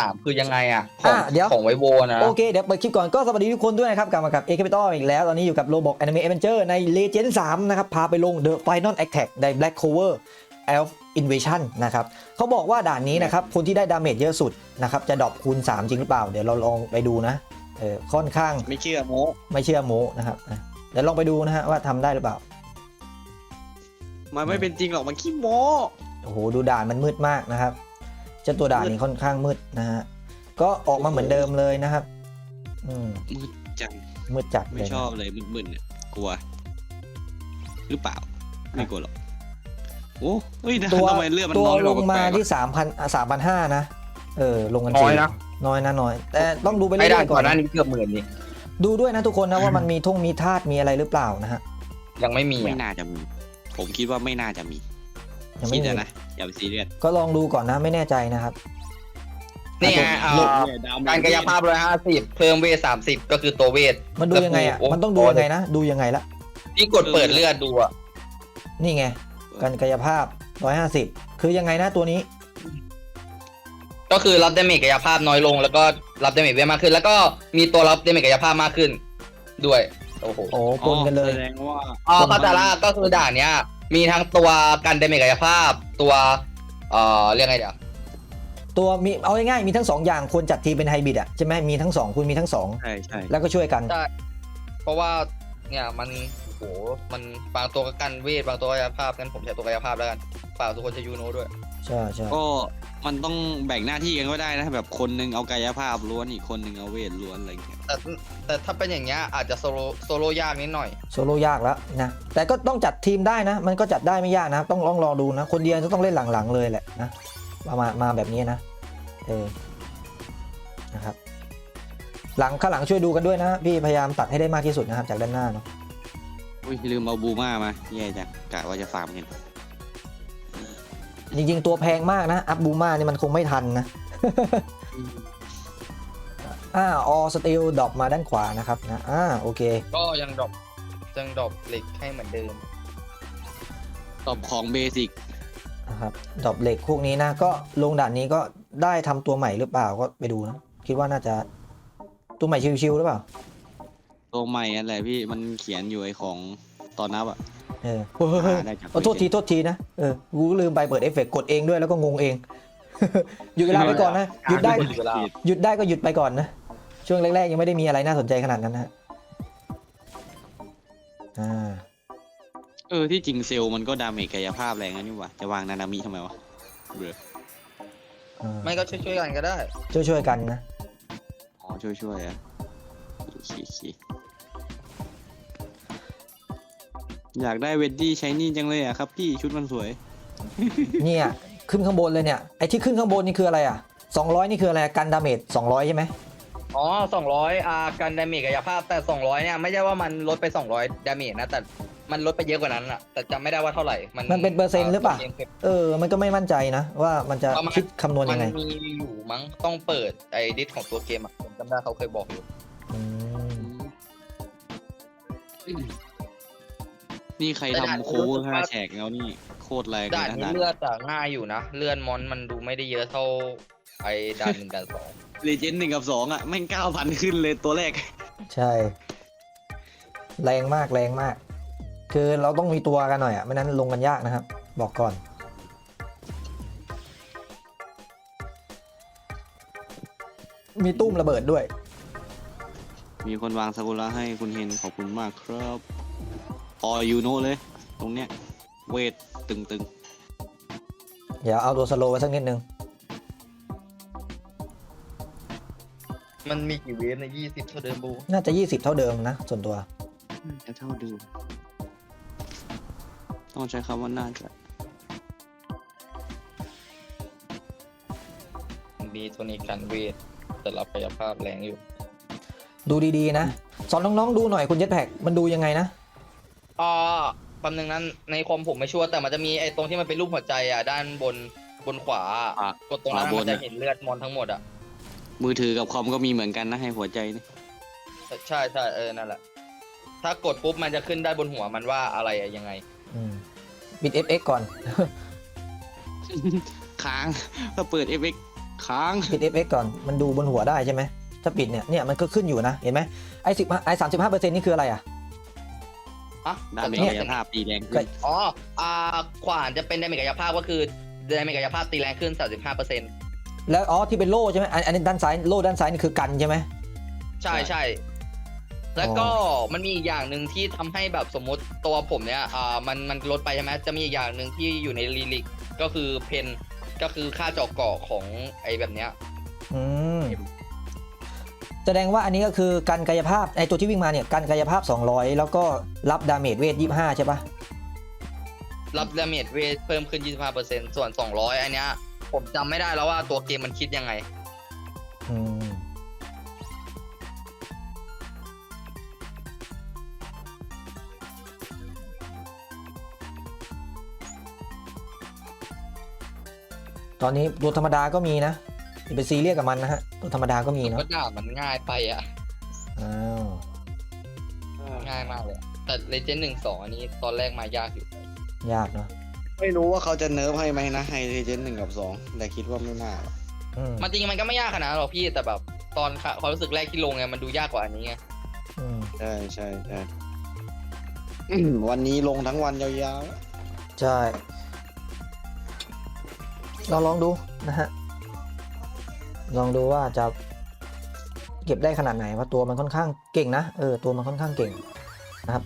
สามคือยังไงอะ ของอะเดี๋ยว ของไวโวนะ โอเค เดี๋ยวเปิดคลิปก่อนก็สวัสดีทุกคนด้วยนะครับ กลับมากับเอ a ค i t a l อีกแล้ว ตอนนี้อยู่กับ Roblox Anime Adventure ใน Legend 3 นะครับ พาไปลง The Final Attack ใน Black Cover Elf Invasion นะครับเขาบอกว่าด่านนี้นะครับ คนที่ได้ดาเมจเยอะสุดนะครับ จะดรอปคูณ 3 จริงหรือเปล่า เดี๋ยวเราลองไปดูนะเออค่อนข้างไม่เชื่อโมไม่เชื่อโมนะครับอะเดี๋ยวลองไปดูนะฮะว่าทำได้หรือเปล่า มันไม่เป็นจริงหรอกมันขี้โมโอ้โห ดูด่านมันมืดมากนะครับ เจ้าตัวด่านนี้ค่อนข้างมืดนะฮะ ก็ออกมาเหมือนเดิมเลยนะครับ อืมมืดจังมืดจัดเลไม่ยนะชอบเลยมึนๆเนี่ยกลัว หรือเปล่า ไม่กลัวหรอกโอ้เฮ้ยตัวทำไมเลือดมันตัวน้อยลงมาแปลกๆที่วะสามพันสามพันห้านะเออ ลงกันน้อยสี่นะน้อยนะน้อย แต่ต้องดูไปไอ้เรื่ด่าอนยๆก่ก่ออนนหนะน้านี้เกือบหมื่นนี่ ดูด้วยนะทุกคนนะว่ามันมีท่งมีธาตุมีอะไรหรือเปล่านะฮะยังไม่มีไม่อะน่าจะมี ผมคิดว่าไม่น่าจะมี ยังไม่คิดมีอะนะอย่าไปซีเรียสก็ลองดูก่อนนะไม่แน่ใจนะครับ นี่ไงเอ่อเนี่ยดวการกายภาพร้อยห้าสิบเพิ่มเวทสามสิบก็คือตัวเวท มันดูยังไงอะโอ้โหมันต้องดูยังไงนะ ดูยังไงละ ที่กดเปิดเลือดดูอะนี่ไง การกายภาพ 150 คือยังไงนะตัวนี้ ก็คือรับดาเมจกายภาพน้อยลง แล้วก็รับดาเมจเวทมากขึ้น แล้วก็มีตัวรับดาเมจกายภาพมากขึ้น ด้วย โอ้โหโอ้ปนกันเลย แสดงว่า อ๋อคาตาร่าก็คือด่านเนี้ย มีทั้งตัวกันดาเมจกายภาพ ตัว เอ่อ เรียกไงเดี๋ยวตัวมีเอาง่ายๆมีทั้งสองอย่างควรจัดทีมเป็นไฮบริดอะใช่ไหมมีทั้งสองคุณมีทั้งสองใช่ใช่แล้วก็ช่วยกัน เพราะว่าเนี่ยมัน โห มันบางตัวก็กันเวทบางตัวกายภาพงั้นผมใช้ตัวกายภาพแล้วกันฝากทุกคนใช้ยูโนด้วย ใช่ใช่ก็มันต้องแบ่งหน้าที่กันก็ได้นะแบบคนหนึงเอากายภาพล้วนอีกคนหนึงเอาเวทล้วนอะไรอย่างเงี้ยแต่แต่ถ้าเป็นอย่างเงี้ยอาจจะโซโลโซโลยากนิดหน่อย โซโล่ยากแล้วนะแต่ก็ต้องจัดทีมได้นะ มันก็จัดได้ไม่ยากนะ ต้องลองรอดูนะ คนเดียวจะต้องเล่นหลังๆเลยแหละนะมามามาแบบนี้นะเออนะครับ หลังข้างหลังช่วยดูกันด้วยนะพี่พยายามตัดให้ได้มากที่สุดนะครับจากด้านหน้าเนาะ อุ้ยลืมเอาบูมามาแย่จังกะว่าจะฟาร์มกันจริงๆ ตัวแพงมากนะ อัพบูมานี่มันคงไม่ทันนะอ่าออสตีลดรอปมาด้านขวานะครับนะอ่าโอเค ก็ยังดรอปยังดรอปเหล็กให้เหมือนเดิมตอบของเบสิกนะครับดรอปเหล็กพวกนี้นะ ก็ลงด่านนี้ก็ได้ทำตัวใหม่หรือเปล่าก็ไปดูนะ คิดว่าน่าจะตัวใหม่ชิวๆหรือเปล่า ตัวใหม่อะไรพี่มันเขียนอยู่ไอของตอนนับอะ เออเฮ้ยเฮ้ยเฮ้ยหาได้จากเอาโทษทีโทษทีนะเออกูลืมไปเปิดเอฟเฟกต์กดเองด้วยแล้วก็งงเอง หยุดเวลาไปก่อนนะหยุดได้เวลาหยุดได้ก็หยุดไปก่อนนะ ช่วงแรกๆยังไม่ได้มีอะไรน่าสนใจขนาดนั้นนะฮะอ่าเออที่จริงเซลล์มันก็ดาเมจกายภาพแรงนะนี่หว่าจะวางนานามิทำไมวะเบื่ออ่าไม่ก็ช่วยๆกันก็ได้ ช่วยๆกันนะ อ๋อช่วยช่วยๆอะขี้ขี้อ ยากได้เวดดี้ใช้นี่จังเลยอะครับพี่ชุดมันสวย เนี่ยขึ้นข้างบนเลยเนี่ยไอ้ที่ขึ้นข้างบนนี่คืออะไรอะ200 นี่คืออะไรกันดาเมจ200 ใช่ไหมอ๋อสองร้อยอากันดาเมจกายภาพแต่สองร้อยเนี่ยไม่ใช่ว่ามันลดไปสองร้อยดาเมจนะแต่มันลดไปเยอะกว่านั้นอะแต่จำไม่ได้ว่าเท่าไหร่ มันมันเป็นเปอร์เซ็นต์หรือเปล่าเออมันก็ไม่มั่นใจนะ ว่ามันจะประมาณคิดคำนวณมัยังนไงมีอยู่มั้งต้องเปิดไอ้ดิสของตัวเกมอะผมจำได้เขาเคยบอกอยู่อืม นี่ใครแต่ด่านทำโค้งห้าแฉกแล้วนี่โคตรแรงเลด่ายนนะนี้ด่านเลือดอะง่ายอยู่นะ เลื่อนมอนมันดูไม่ได้เยอะเท่าไอ้ด่านหนึ่งด่านสองเลเจนด์หนึ่งกับสองอะแม่งเก้าพันขึ้นเลยตัวแรก ใช่ แรงมากแรงมาก คือเราต้องมีตัวกันหน่อยอะไม่นั้นลงกันยากนะครับ บอกก่อน มีตุ้มระเบิดด้วย มีคนวางซากุระให้คุณเฮนขอบคุณมากครับ พอยูโนเลย ตรงเนี้ย เวทตึงเดี๋ยวเอาตัวสโลว์ไว้สักนิดนึง มันมีกี่เวฟในยี่สิบเท่าเดิมบูน่าจะ 20 เท่าเดิมนะ ส่วนตัวๆจะเท่าดูต้องใช้คำว่าน่าจะมีตัวนี้กันเวท แต่รับกายภาพแรงอยู่ ดูดีๆนะ สอนน้อง ๆ ดูหน่อยคุณเจ็ตแพ็กมันดูยังไงนะ อ่าแป๊บนึงนั้นในคอมผมไม่ชัวร์แต่มันจะมีไอ้ตรงที่มันเป็นรูปหัวใจอะด้านบนบนขวาอะกดตรงนั้นขวาบน มันจะอะเห็นเลือดมอนทั้งหมดอะมือถือกับคอมก็มีเหมือนกันนะให้หัวใจนี่ใช่ใช่เออนั่นแหละ ถ้ากดปุ๊บมันจะขึ้นได้บนหัวมันว่าอะไรอะยังไง อืมปิด FX ก่อน ค้าง ถ้าเปิด FX ค้าง ปิด FX ก่อน มันดูบนหัวได้ใช่ไหม ถ้าปิดเนี่ย เนี่ยมันก็ขึ้นอยู่นะ เห็นไหมไอ้สิบไอ้สามสิบห้าเปอร์เซ็นต์นี่คืออะไรอะ อะดาเมจเนี่กายยภาพตีแรงขึ้นอ๋ออ่าขวานจะเป็นดาเมจกายภาพก็คือดาเมจกายภาพตีแรงขึ้น 35%แล้วอ๋อที่เป็นโล่ใช่ไหมอันอันนี้ด้านซ้ายโล่ด้านซ้ายนี่คือกันใช่ไหม ใช่ใช่ แล้วก็มันมีอีกอย่างหนึ่งที่ทำให้แบบสมมติตัวผมเนี่ย อ่า มันมันลดไปใช่ไหมจะมีอีกอย่างหนึ่งที่อยู่ในลีลิกก็คือเพนก็คือค่าเจาะเกาะของไอ้แบบเนี้ย อืม แสดงว่าอันนี้ก็คือการกายภาพไอ้ตัวที่วิ่งมาเนี่ยการกายภาพ 200 แล้วก็รับดาเมจเวท 25 ใช่ปะรับดาเมจเวทเพิ่มขึ้น 25%ส่วน 200 อันเนี้ยผมจำไม่ได้แล้วว่าตัวเกมมันคิดยังไง อืม ตอนนี้ตัวธรรมดาก็มีนะ อย่าไปซีเรียสกับมันนะฮะตัวธรรมดาก็มีเนาะก็ด่ามันง่ายไปอะ อ้าวง่ายมากเลยแต่เลเจนด์หนึ่งสองอันนี้ตอนแรกมายากอยู่ ยากเนาะไม่รู้ว่าเขาจะเนิร์ฟให้ไหมนะให้เทเจนหนึ่งกับสองแต่คิดว่าไม่น่าหรอกอืมมันจริงๆมันก็ไม่ยากขนาดนั้นหรอกพี่แต่แบบตอนค่ะความรู้สึกแรกที่ลงไงมันดูยากกว่าอันนี้ไงอืมใช่ใช่ใช่อืมวันนี้ลงทั้งวันยาวใช่เราลองดูนะฮะ ลองดูว่าจะเก็บได้ขนาดไหนว่าะตัวมันค่อนข้างเก่งนะเออตัวมันค่อนข้างเก่งนะครับ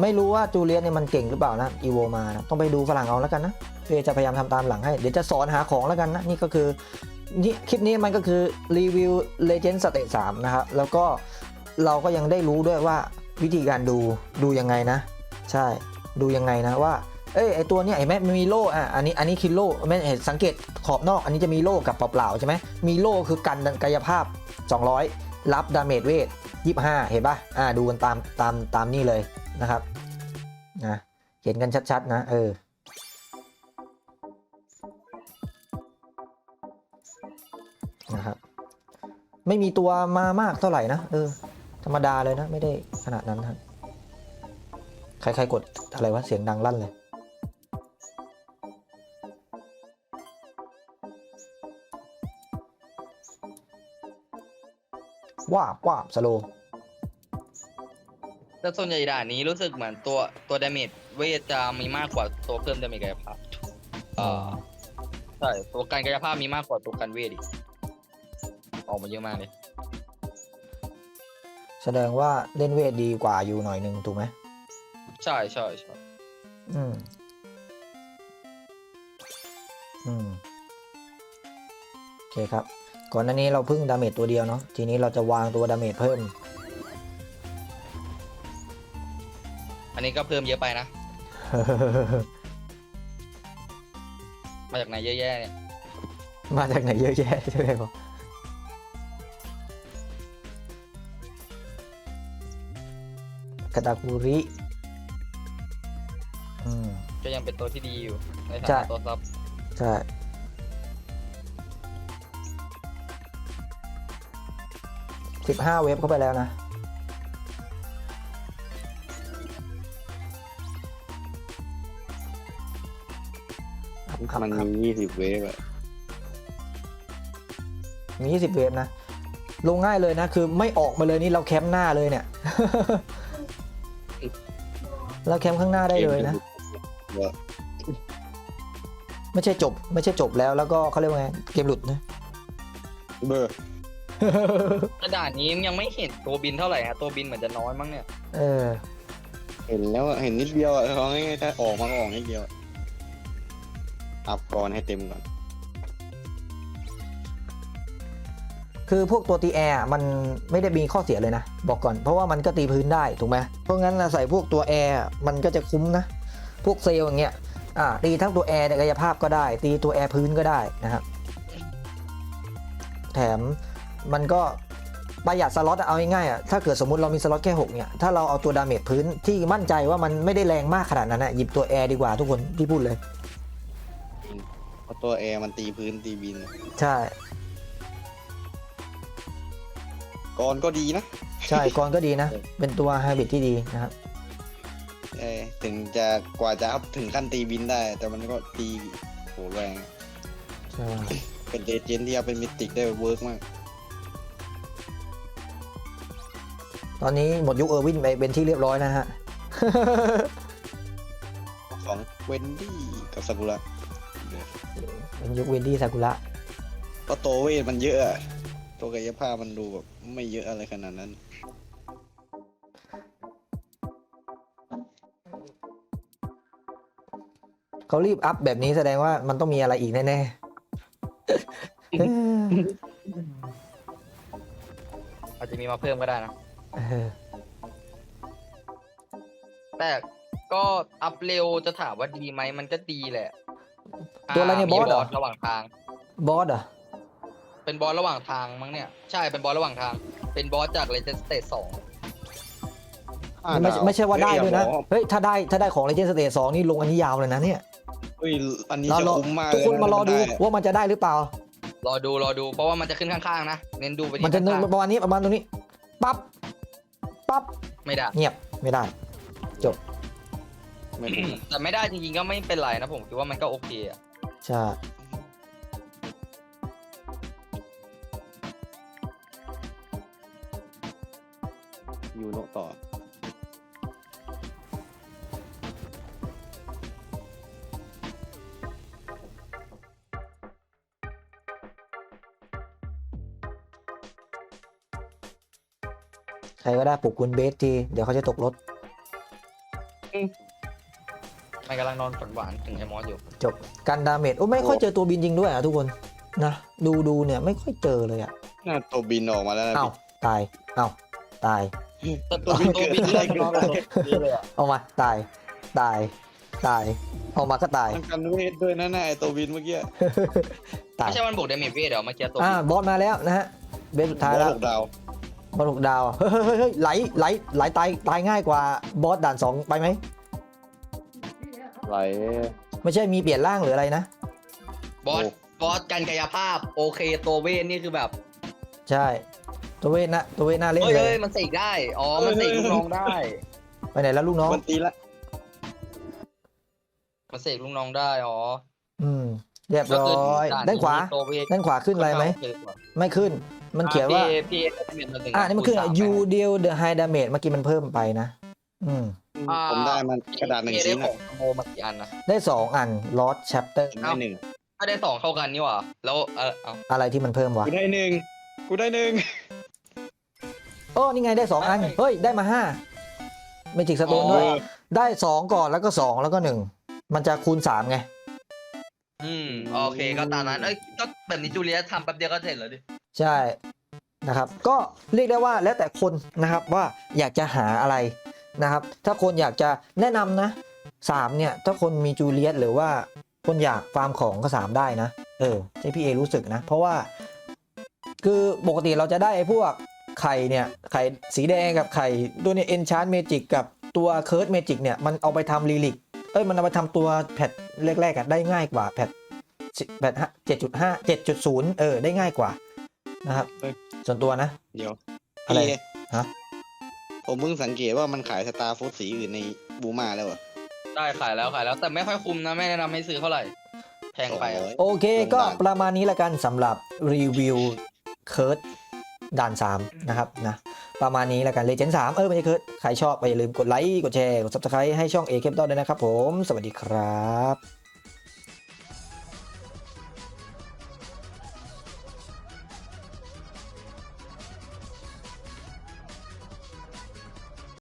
ไม่รู้ว่าจูเลียสเนี่ยมันเก่งหรือเปล่านะอีโวมานะต้องไปดูฝรั่งเอาแล้วกันนะเพื่อจะพยายามทำตามหลังให้เดี๋ยวจะสอนหาของแล้วกันนะนี่ก็คือนี่คลิปนี้มันก็คือรีวิว Legend State 3นะครับแล้วก็เราก็ยังได้รู้ด้วยว่าวิธีการดูดูยังไงนะ ใช่ดูยังไงนะว่า เอ้ยไอตัวเนี้ยเห็นไหมมันมีโล่อะอันนี้อันนี้คือโล่ไม่เห็นสังเกตขอบนอก อันนี้จะมีโล่กับเปล่าๆใช่ไหมมีโล่คือกันกายภาพ 200 รับดาเมจเวท25 เห็นปะอ่าดูกันตามตามตามนี่เลยนะครับนะเห็นกันชัดๆนะเออนะครับไม่มีตัวมามากเท่าไหร่นะเออธรรมดาเลยนะ ไม่ได้ขนาดนั้นนะครับใครๆกดอะไรวะเสียงดังลั่นเลย ว้าบว้าบสโลแต่ส่วนใหญ่ด่านนี้รู้สึกเหมือนตัวตัวดาเมจเวทจะมีมากกว่าตัวเพิ่มดาเมจกายภาพอ่าใช่ตัวการกายภาพมีมากกว่าตัวการเวทอีกออกมาเยอะมากเลย แสดงว่าเล่นเวทดีกว่าอยู่หน่อยหนึ่งถูกไหมใช่ใช่ใช่อืม อืม โอเคครับ ก่อนหน้านี้เราเพิ่งดาเมจตัวเดียวเนาะทีนี้เราจะวางตัวดาเมจเพิ่ม อันนี้ก็เพิ่มเยอะไปนะ มาจากไหนเยอะแยะเนี่ยมาจากไหนเยอะแยะใช่ไหมครับกาตาคุริอืมก็ยังเป็นตัวที่ดีอยู่ในฐาใช่นะตัวซับใช่ สิบห้าเว็บเข้าไปแล้วนะๆมันมียี่สิบเวฟอะมี20เวฟนะ ลงง่ายเลยนะ คือไม่ออกมาเลยนี่เราแคมป์หน้าเลยเนี่ย เราแคมป์ข้างหน้าได้เลยนะว่าไม่ใช่จบ ไม่ใช่จบแล้วแล้วก็เขาเรียกว่าไง เกมหลุดนะเบอร์ แต่ด่านนี้ยังไม่เห็นตัวบินเท่าไหร่ฮะตัวบินเหมือนจะน้อยมั้งเนี่ยเออ เห็นแล้วอะเห็นนิดเดียวอะเขาง่ายๆถ้าออกมาก็ออกนิดเดียวอัพก่อนให้เต็มก่อน คือพวกตัวตีแอร์มันไม่ได้มีข้อเสียเลยนะ บอกก่อนเพราะว่ามันก็ตีพื้นได้ถูกไหมเพราะงั้นเราใส่พวกตัวแอร์มันก็จะคุ้มนะ พวกเซลล์อย่างเงี้ยอ่าตีทั้งตัวแอร์ในกายภาพก็ได้ ตีตัวแอร์พื้นก็ได้นะครับแถม มันก็ประหยัดสล็อตอะเอาง่ายๆอะถ้าเกิดสมมติเรามีสล็อตแค่ 6 เนี่ย ถ้าเราเอาตัวดาเมจพื้นที่มั่นใจว่ามันไม่ได้แรงมากขนาดนั้นอะหยิบตัวแอร์ดีกว่าทุกคนที่พูดเลย เพราะตัวแอร์มันตีพื้นตีบินใช่ ก่อนก็ดีนะ ใช่กรก็ดีนะ เป็นตัวไฮบริดที่ดีนะครับ เออถึงจะกว่าจะอัพถึงขั้นตีบินได้ แต่มันก็ตีโหแรง ใช่ เป็นเอเจนต์ที่เอาเป็นมิติกได้เวิร์กมาก ตอนนี้หมดยุคเออร์วินไปเป็นที่เรียบร้อยนะฮะ ของเวนดี้กับซากุระเป็นยุคเวนดี้ซากุระเพราะตัวเวทมันเยอะอะตัวกายภาพมันดูแบบไม่เยอะอะไรขนาดนั้น เขารีบอัพแบบนี้แสดงว่ามันต้องมีอะไรอีกแน่ๆเอออาจจะมีมาเพิ่มก็ได้นะเออ แต่ก็อัพเร็วจะถามว่าดีไหมมันก็ดีแหละตัวอะไรเนี่ยบอสเหรอมีระหว่างทาง บอสเหรอเป็นบอสระหว่างทางมั้งเนี่ย ใช่เป็นบอสระหว่างทาง เป็นบอสจากเลเจนสเตทสองไม่ใช่ไม่ใช่ว่าได้ด้วยนะ เฮ้เฮ้ยถ้าได้ถ้าได้ของ Legend Stage 2 นี่ลงอันนี้ยาวเลยนะเนี่ยยอันนี้เราจะรอคุ้มมากทุกคนเลยะมารอดูถ้ไว่ามันจะได้หรือเปล่า รอดูรอดูเพราะว่ามันจะขึ้นข้างๆนะเน้นดูไปที่มันจะข้างประมาณนี้ประมาณตรงนี้ปั๊บ ปั๊บๆไม่ได้ เงียบไม่ได้ไม่คุ้มแต่ไม่ได้จริงๆก็ไม่เป็นไรนะผมคิดว่ามันก็โอเคอะใช่ยูโนต่อ ใครก็ได้ปลุกคุณเบสที เดี๋ยวเขาจะตกรถ มันกำลังนอนฝันหวานถึงไอมอสอยู่จบกันดาเมจโอ้ไม่ค่อยเจอตัวบินจริงด้วยอะทุกคนนะดูดูเนี่ยไม่ค่อยเจอเลยอะหน้าตัวบินออกมาแล้วนะ เอ้าตายเอ้าตายแต่ตัวบินตัวบินเกิดเลือะอไรดขึ้นน้อยกว่าตัวเลยอะเอามาตายตายตายเอามาก็ตายมันกันเวทด้วยนะน่ะไอตัวบินเมื่อกี้ตายไม่ใช่มันบวกเดเมจเวทเหรอเมื่อกี้ตัวอ่าบินบอสมาแล้วนะฮะเบสสุดท้ายบอแล้วสหกดาว บอสหกดาวอะเฮ้ยเฮ้ยเฮ้ยเฮ้ยไหลไหลไหลตายตายง่ายกว่าบอสด่านสองไปไหมไหล ไม่ใช่มีเปลี่ยนร่างหรืออะไรนะ บอสบอสกันกายภาพ โอเค ตัวเวทนี่คือแบบใช่ตัวเวทนะตัวเวทน่าเล่นเฮ้ยเลเฮ้ยย มันเสกได้ อ๋อ มันเสกลูกน้องได้ ไปไหนแล้วลูกน้อง มันตีละมันเสกลูกน้องได้ อ๋ออืมเรียบก็ร้คืออยด่ด้านขวา ตัวเวทด้านขวาขึ้นอะไรไหมค่อนข้างโอเคกว่าไม่ขึ้น มันเขียนว่าอะ P A P A มันถึงอ่านี่มันขึ้นคูณสาม you ไป deal the high damage เมื่อกี้มันเพิ่มไปนะ อืมอ่าผมได้มันกระดาษหนึ่ง P A ชิ้นได้ขอะองโมมากี่อันนะได้2อัน lost chapter ผมได้หนึ่งถ้าได้สองเท่ากันนี่หว่า แล้วเออเอาอะไรที่มันเพิ่มวะ กูได้หนึ่งกูได้หนึ่งโอ้นี่ไงได้2อัน เฮ้ย ได้มา5 Magic Stone ด้วย ได้2ก่อนแล้วก็2แล้วก็1มันจะคูณ3ไง อืม โอเคก็ตามนั้นเอ้ยก็แบบนี้จูเลียทำแป๊บเดียวก็เสร็จแล้วดิ ใช่นะครับ ก็เรียกได้ว่าแล้วแต่คนนะครับว่าอยากจะหาอะไรนะครับ ถ้าคนอยากจะแนะนำนะสามเนี่ยถ้าคนมีจูเลียตหรือว่าคนอยากฟาร์มของก็สามได้นะ เออใช่พี่เอรู้สึกนะ เพราะว่า คือปกติเราจะได้ไอ้พวกไข่เนี่ยไข่สีแดงกับไข่ตัวเนี่ยเอนชานเมจิกกับตัวเคิร์ดเมจิกเนี่ยมันเอาไปทำลีลิกเอ้ยมันเอาไปทำตัวแพทแรกๆอะได้ง่ายกว่าแพทแพทเจ็ดจุดห้าเจ็ดจุดศูนย์เออได้ง่ายกว่า นะครับเฮ้ยส่วนตัวนะ เดี๋ยวอะไรพี่ฮะ ผมเพิ่งสังเกตว่ามันขายสตาร์ฟูดสีอื่นในบูมาแล้วเหรอได้ขายแล้วขายแล้วแต่ไม่ค่อยคุ้มนะไม่แนะนำให้ซื้อเท่าไหร่ แพงไปสออะร้อยโอเคลงก็ด่านประมาณนี้ละกันสำหรับรีวิวเคิร์ดด่าน 3 นะครับนะประมาณนี้ละกันเลเจนด์3เออไม่ใช่เคิร์ดใครชอบไปอย่าลืมกดไลค์ กดแชร์ กด subscribe ให้ช่อง A เคปดด้วยนะครับผม สวัสดีครับ